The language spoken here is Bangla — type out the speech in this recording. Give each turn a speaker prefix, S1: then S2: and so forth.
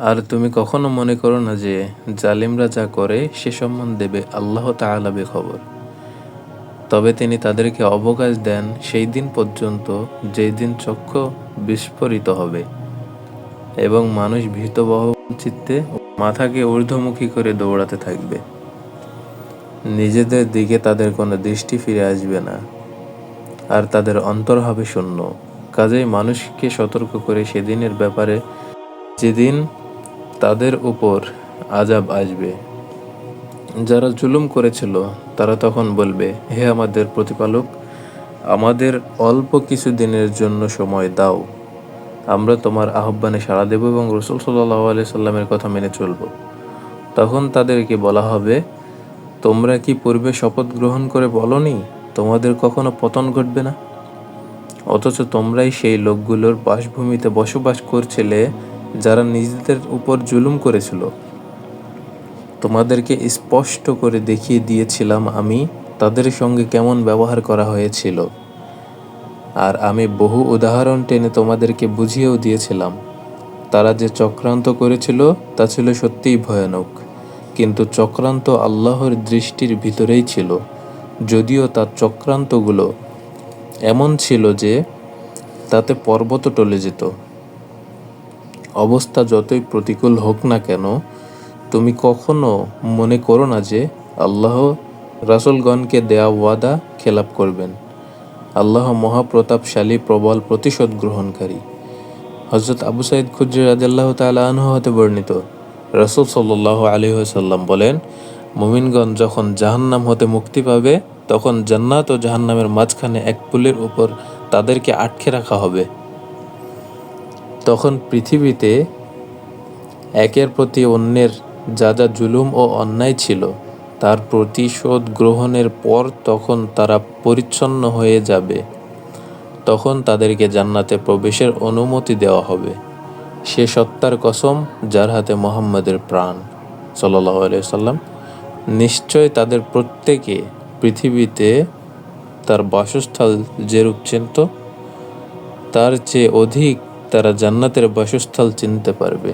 S1: আর তুমি কখনো মনে করো না যে জালিমরা যা করে সে সম্বন্ধে আল্লাহ তাআলা খবর তবে তিনি তাদেরকে অবকাশ দেন সেই দিন পর্যন্ত যেই দিন চক্ষু বিস্ফোরিত হবে এবং মানুষ ভীতবহ চিত্তে মাথাকে ঊর্ধ্বমুখী করে দৌড়াতে থাকবে। নিজেদের দিকে তাদের কোনো দৃষ্টি ফিরে আসবে না আর তাদের অন্তর হবে শূন্য। কাজেই মানুষকে সতর্ক করে সেদিনের ব্যাপারে যেদিন তাদের উপর আজাব আসবে। যারা জুলুম করেছিল, তারা তখন বলবে, হে আমাদের প্রতিপালক, আমাদের অল্প কিছু দিনের জন্য সময় দাও। আমরা তোমার আহ্বানে সাড়া দেব এবং রসুল সাল্লাহ আলি সাল্লামের কথা মেনে চলব। তখন তাদেরকে বলা হবে, তোমরা কি পূর্বে শপথ গ্রহণ করে বলনি, তোমাদের কখনো পতন ঘটবে না? অথচ তোমরাই সেই লোকগুলোর বাসভূমিতে বসবাস করছিলে যারা নিজেদের উপর জুলুম করেছিল, তোমাদেরকে স্পষ্ট করে দেখিয়ে দিয়েছিলাম আমি তাদের সঙ্গে কেমন ব্যবহার করা হয়েছিল। আর আমি বহু উদাহরণ টেনে তোমাদেরকে বুঝিয়েও দিয়েছিলাম। তারা যে চক্রান্ত করেছিল, তা ছিল সত্যিই ভয়ানক। কিন্তু চক্রান্ত আল্লাহর দৃষ্টির ভিতরেই ছিল। যদিও তার চক্রান্তগুলো এমন ছিল যে তাতে পর্বত টলে যেত। অবস্থা যতই প্রতিকূল হোক না কেন, তুমি কখনো মনে করো না যে আল্লাহ রাসুলগণকে দেয়া ওয়াদা খেলাপ করবেন। আল্লাহ মহাপ্রতাপশালী, প্রবল প্রতিশোধ গ্রহণকারী। হজরত আবু সাইদ খুদ্রি রাজাল্লাহ তালা হতে বর্ণিত, রসুল আলী সাল্লাম বলেন, মুমিনগণ যখন জাহান্নাম হতে মুক্তি পাবে, তখন জান্নাত ও জাহান্নামের মাঝখানে এক পুলের উপর তাদেরকে আটকে রাখা হবে। তখন পৃথিবীতে একের প্রতি অন্যের যা যা জুলুম ও অন্যায় ছিল, তার প্রতিশোধ গ্রহণের পর তখন তারা পরিচ্ছন্ন হয়ে যাবে। তখন তাদেরকে জান্নাতে প্রবেশের অনুমতি দেওয়া হবে। সে সত্তার কসম যার হাতে মোহাম্মদের প্রাণ সাল্লাহ সাল্লাম নিশ্চয় তাদের প্রত্যেকে পৃথিবীতে তার বাসস্থল যেরূপ চিনত তার চেয়ে অধিক তারা জান্নাতের বাসস্থল চিনতে পারবে।